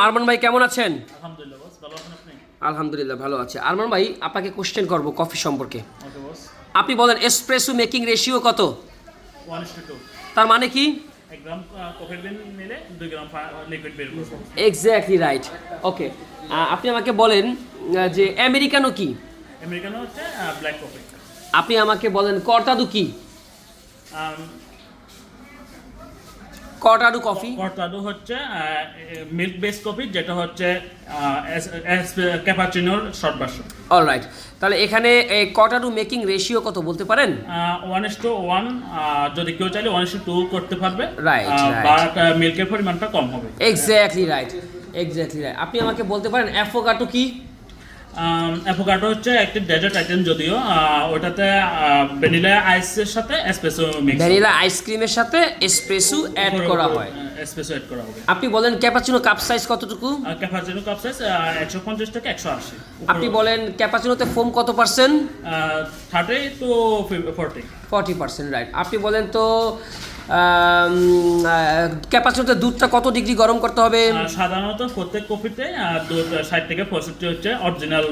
আরমান ভাই কেমন আছেন? আলহামদুলিল্লাহ ভালো আছে। আরমান ভাই আপনাকে কোশ্চেন করব কফি সম্পর্কে। আপনি বলেন এসপ্রেসো মেকিং রেশিও কত? তার মানে কি? এক্স্যাক্টলি রাইট ওকে আপনি আমাকে বলেন যে আমেরিকানো কি? আমেরিকানো হচ্ছে ব্ল্যাক কফি আপনি আমাকে বলেন কর্তাদু কি? কর্টাডু কফি? কর্তাডো হচ্ছে মিল্ক বেস কফি যেটা হচ্ছে ক্যাপাচিনোর শর্ট ভার্সন অলরাইট তাহলে এখানে এই কর্টাডু মেকিং রেশিও কত বলতে পারেন? ওয়ান ইস টু ওয়ান যদি কেউ চাইলে ওয়ান ইস টু টু করতে পারবে। রাইট. বাট মিল্কের পরিমাণটা কম হবে। এক্স্যাক্টলি রাইট এক্স্যাক্টলি রাইট আপনি আমাকে বলতে পারেন অ্যাফোগাটো কি? অ্যাভোকাডো হচ্ছে একটি ডেজার্ট আইটেম যদিও ওটাতে ভ্যানিলা আইসের সাথে এসপ্রেসো মিক্স ভ্যানিলা আইসক্রিমের সাথে এসপ্রেসো অ্যাড করা হয়। এসপ্রেসো অ্যাড করা হবে। আপনি বলেন ক্যাপাচিনো কাপ সাইজ কতটুকু? ক্যাপাচিনো কাপ সাইজ একশো পঞ্চাশ থেকে একশো আশি। আপনি বলেন ক্যাপাচিনোতে ফোম কত percent thirty to forty forty percent right আপনি বলেন তো ক্যাপাচিনোতে দুধটা কত ডিগ্রি গরম করতে হবে? সাধারণত প্রত্যেক কফিতে দুধ ষাট থেকে পঁয়ষট্টি হচ্ছে অরিজিনাল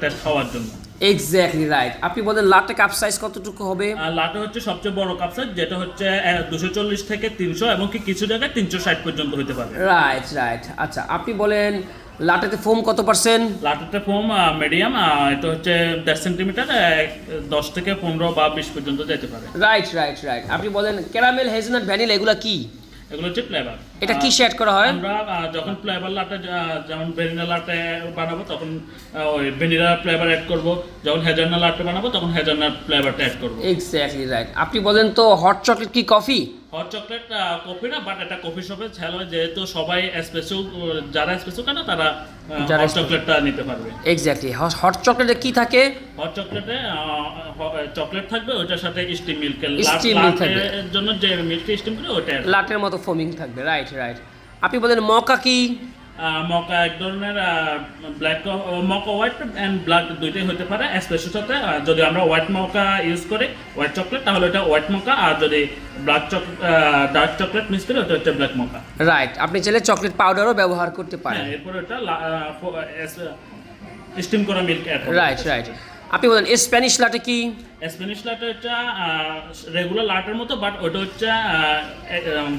টেস্ট হওয়ার জন্য। এক্স্যাক্টলি রাইট আপনি বলেন লাটে কাপ সাইজ কতটুকু হবে? লাটে হচ্ছে সবচেয়ে বড় কাপ সাইজ যেটা হচ্ছে দুশো চল্লিশ থেকে তিনশো এবং কি কিছু জায়গায় তিনশো ষাট পর্যন্ত হতে পারে। রাইট রাইট আচ্ছা আপনি বলেন লাটেতে ফোম কত পার্সেন্ট লাটেরটা ফোম মিডিয়াম এটা হচ্ছে দেড় সেন্টিমিটার দশ থেকে পনেরো বা বিশ পর্যন্ত যেতে পারে। রাইট রাইট রাইট আপনি বলেন ক্যারামেল হেজেনাট ভ্যানিলা এগুলো কি? এগুলো হচ্ছে ফ্লেভার এটা কি শেড করা হয়? আমরা যখন ফ্লেভার লাটে যেমন ভ্যানিলা লাটে বানাবো তখন ওই ভ্যানিলা ফ্লেভার অ্যাড করব। যখন হেজারনাট লাটে বানাবো তখন হেজারনাট ফ্লেভারটা অ্যাড করব। এক্স্যাক্টলি রাইট আপনি বলেন তো হট চকলেট কি কফি হট চকলেট কফি না বাট এটা কফি শপে ছেলে যেহেতু সবাই স্পেসো যারা স্পেসো কেন তারা যারা চকলেটটা নিতে পারবে। এক্স্যাক্টলি হট চকলেটে কি থাকে? হট চকলেটে চকলেট থাকবে ওটার সাথে স্টিম মিল্ক স্টিম মিল্ক থাকবে। এর জন্য যে মিল্কটা স্টিম করে ওটা লাটের মতো ফোমিং থাকবে রাইট রাইট আপনি বলেন মকা কি? মকা এক ধরনের black mocha white and black দুইটাই হতে পারে স্পেশাল সাথে যদি আমরা হোয়াইট মকা ইউজ করি হোয়াইট চকলেট তাহলে ওটা হোয়াইট মকা আর যদি black chocolate dark chocolate mix করি ওটা হচ্ছে ব্ল্যাক মকা। রাইট আপনি চাইলে চকলেট পাউডারও ব্যবহার করতে পারেন। হ্যাঁ এরপরে ওটা স্টিম করা মিল্ক রাইট রাইট আপনি বলেন স্প্যানিশ লাটে কি? স্প্যানিশ লাটে হচ্ছে রেগুলার লাটের মতো বাট ওটা হচ্ছে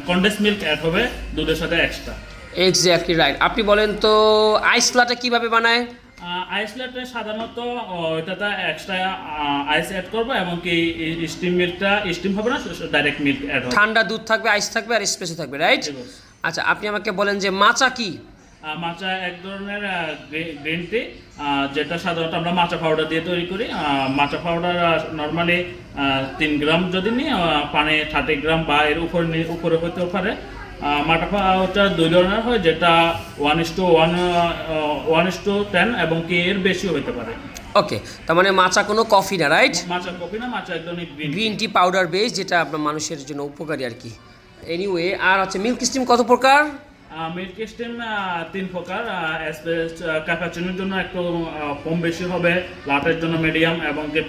কন্ডেন্স মিল্ক অ্যাড হবে দুধের সাথে এক্সট্রা এক্স্যাক্টলি রাইট আপনি বলেন তো আইস লাটে কীভাবে বানায়? আইস লাটে সাধারণত ওটাতে এক্সট্রা আইস অ্যাড করব এবং কি স্টিম মিল্কটা স্টিম হবে না ডাইরেক্ট মিল্ক অ্যাড হবে। ঠান্ডা দুধ থাকবে আইস থাকবে আর স্পেসে থাকবে রাইট আচ্ছা আপনি আমাকে বলেন যে মাচা কি? মাচা এক ধরনের গ্রিন টি যেটা সাধারণত আমরা মাচা পাউডার দিয়ে তৈরি করি। মাচা পাউডার নর্মালি তিন গ্রাম যদি নিই পানি থার্টি গ্রাম বা এর উপর উপরে হতেও পারে। আহ, ওটা দুই ধরনের হয় যেটা one is to one one is to ten এবং কে এর বেশিও হতে পারে। ওকে তার মানে মাচা কোনো কফি না রাইট মাচা কফি না মাচা একদম গ্রিন টি পাউডার বেস যেটা আপনার মানুষের জন্য উপকারী আর কি। এনিওয়ে আর হচ্ছে মিল্ক স্টিম কত প্রকার? মিল্ক স্টিম তিন প্রকার ক্যাপাচিনোর জন্য একটু কম বেশি হবে লাটের জন্য মিডিয়াম এবং কি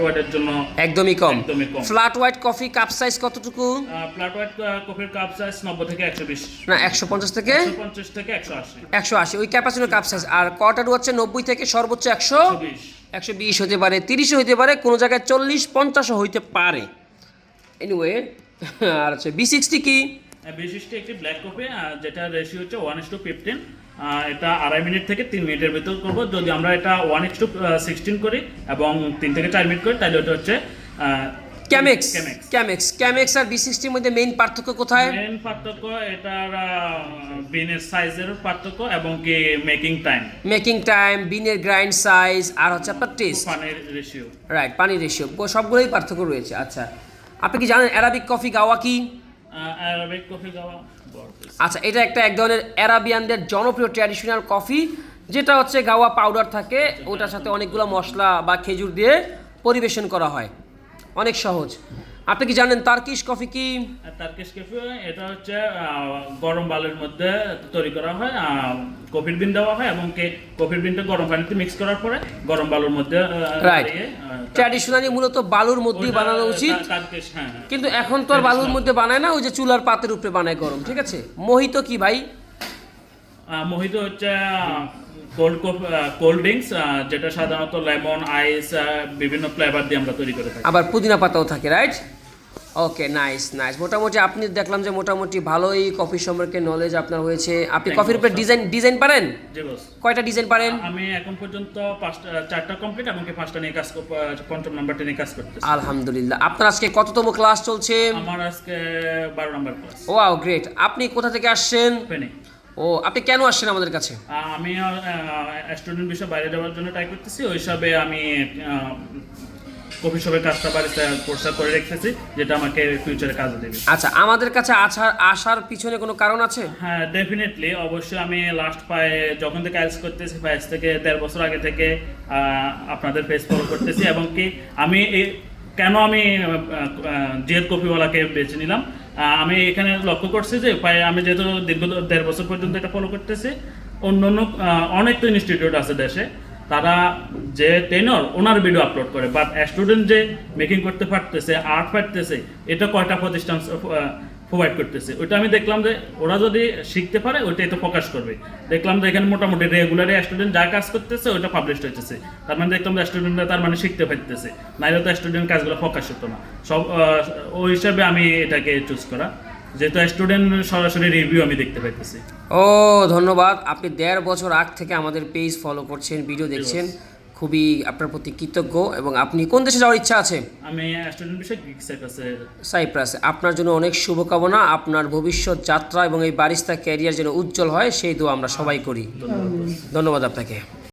হোয়াইটের জন্য একদমই কম। একদমই কম। Flat white coffee cup size কতটুকু? ফ্ল্যাট হোয়াইট কফির কাপ সাইজ নব্বই থেকে একশো বিশ। না একশো পঞ্চাশ থেকে? পঞ্চাশ থেকে একশো আশি। একশো আশি ওই ক্যাপাচিনো কাপ সাইজ আর কটারু হচ্ছে নব্বই থেকে সর্বোচ্চ একশো? একশো বিশ। একশো বিশ হতে পারে তিরিশও হতে পারে কোনো জায়গায় চল্লিশ পঞ্চাশও হইতে পারে। এনিওয়ে আর হচ্ছে বি সিক্সটি কি? বিশিষ্ট একটি ব্ল্যাক কফি যেটা রেশিও হচ্ছে ওয়ান ইস টু ফিফটিন এটা আড়াই মিনিট থেকে তিন মিনিটের ভিতর করব। যদি আমরা এটা ওয়ান ইস টু সিক্সটিন করি এবং তিন থেকে চার মিনিট করি তাহলে ওটা হচ্ছে ক্যামেক্স ক্যামেক্স ক্যামেক্স আর বি সিক্সটির মধ্যে মেইন পার্থক্য কোথায়? মেন পার্থক্য এটার বিনের সাইজের পার্থক্য এবং কি মেকিং টাইম মেকিং টাইম বিনের গ্রাইন্ড সাইজ আর হচ্ছে আপনার টেস্ট পানির রেশিও রাইট পানি রেশিও সবগুলোই পার্থক্য রয়েছে আচ্ছা। আপনি কি জানেন অ্যারাবিক কফি গাওয়া কি? আচ্ছা এটা একটা এক ধরনের অ্যারাবিয়ানদের জনপ্রিয় ট্র্যাডিশনাল কফি, যেটা হচ্ছে গাওয়া পাউডার থাকে, ওটার সাথে অনেকগুলো মশলা বা খেজুর দিয়ে পরিবেশন করা হয়। অনেক সহজ। আপনি কি জানেন তার্কিশ কফি কি? টার্কিশ কফি এটা হচ্ছে গরম বালুর মধ্যে তৈরি করা হয় কফির বিন দেওয়া হয় এবং কি কফির বিনটা গরম পানিতে মিক্স করার পরে গরম বালুর মধ্যে রাইট ট্র্যাডিশনালি মূলত বালুর মধ্যেই ওইটা বানানো উচিত। হ্যাঁ হ্যাঁ। কিন্তু এখন তো আর বালুর মধ্যে বানায় না ওই যে চুলার পাতের উপরে বানায় গরম ঠিক আছে? মোহিত কি ভাই? মোহিত হচ্ছে কোল্ড কোল্ড ড্রিঙ্কস যেটা সাধারণত লেমন আইস বিভিন্ন ফ্লেভার দিয়ে আমরা তৈরি করে থাকি। আবার পুদিনা পাতাও থাকে রাইট ওকে নাইস নাইস মোটামুটি আপনি দেখলাম যে মোটামুটি ভালোই কফি সম্পর্কে নলেজ আপনার হয়েছে। আপনি কফির উপরে ডিজাইন ডিজাইন পারেন? জি বস কয়টা ডিজাইন পারেন? আমি এখন পর্যন্ত পাঁচটা চারটা কমপ্লিট এমনকি পাঁচটা নিয়ে কাজ পঞ্চম নাম্বারটা নিয়ে কাজ করতেছি। আলহামদুলিল্লাহ। আপনার আজকে কততম ক্লাস চলছে? আমার আজকে বারো নাম্বার ক্লাস ওয়াও গ্রেট আপনি কোথা থেকে আসছেন? ফেনি ও আপনি কেন আসছেন আমাদের কাছে? আমি স্টুডেন্ট বিষয়ে বাইরে যাওয়ার জন্য ট্রাই করতেছি। ওই হিসাবে আমি কফি শপের কাজটা বাড়িতে প্রস্তাব করে রেখেছি যেটা আমাকে ফিউচারে কাজে দেবে। আচ্ছা আমাদের কাছে আসার আসার পিছনে কোনো কারণ আছে? হ্যাঁ ডেফিনেটলি অবশ্যই আমি লাস্ট পায়ে যখন থেকে আইস করতেছি পাইস থেকে দেড় বছর আগে থেকে আপনাদের পেজ ফলো করতেছি এবং কি আমি এই কেন আমি জিএদ কপিওয়ালাকে বেছে নিলাম? আমি এখানে লক্ষ্য করছি যে আমি যেহেতু দীর্ঘ দেড় বছর পর্যন্ত এটা ফলো করতেছি অন্য অন্য অনেক তো ইনস্টিটিউট আছে দেশে। তারা যে টেনর ওনার ভিডিও আপলোড করে। বাট স্টুডেন্ট যে মেকিং করতে পারতেছে আর্ট পারতেছে, এটা কয়টা প্রতিষ্ঠান প্রোভাইড করতেছে? ওইটা আমি দেখলাম যে ওরা যদি শিখতে পারে ওইটা তো প্রকাশ করবে। দেখলাম যে এখানে মোটামুটি রেগুলারই স্টুডেন্ট যা কাজ করতেছে, ওইটা পাবলিশ হইতেছে। তার মানে দেখলাম যে স্টুডেন্টরা তার মানে শিখতে পারতেছে। নাইলে তো স্টুডেন্ট কাজগুলো প্রকাশ হতো না। সব ওই হিসাবে আমি এটাকে চুজ করা। যেহেতু স্টুডেন্ট সরাসরি রিভিউ আমি দেখতে পাইতেছি। ও ধন্যবাদ। আপনি দেড় বছর আগ থেকে আমাদের পেজ ফলো করছেন ভিডিও দেখছেন। খুবই আপনার প্রতি কৃতজ্ঞ এবং আপনি কোন দেশে যাওয়ার ইচ্ছা আছে? আমি স্টুডেন্ট বিষয়ে গিক্সের কাছে সাইপ্রাসে আপনার জন্য অনেক শুভকামনা আপনার ভবিষ্যৎ যাত্রা এবং এই বারিস্তা ক্যারিয়ার যেন উজ্জ্বল হয় সেই দোয়া আমরা সবাই করি। ধন্যবাদ আপনাকে।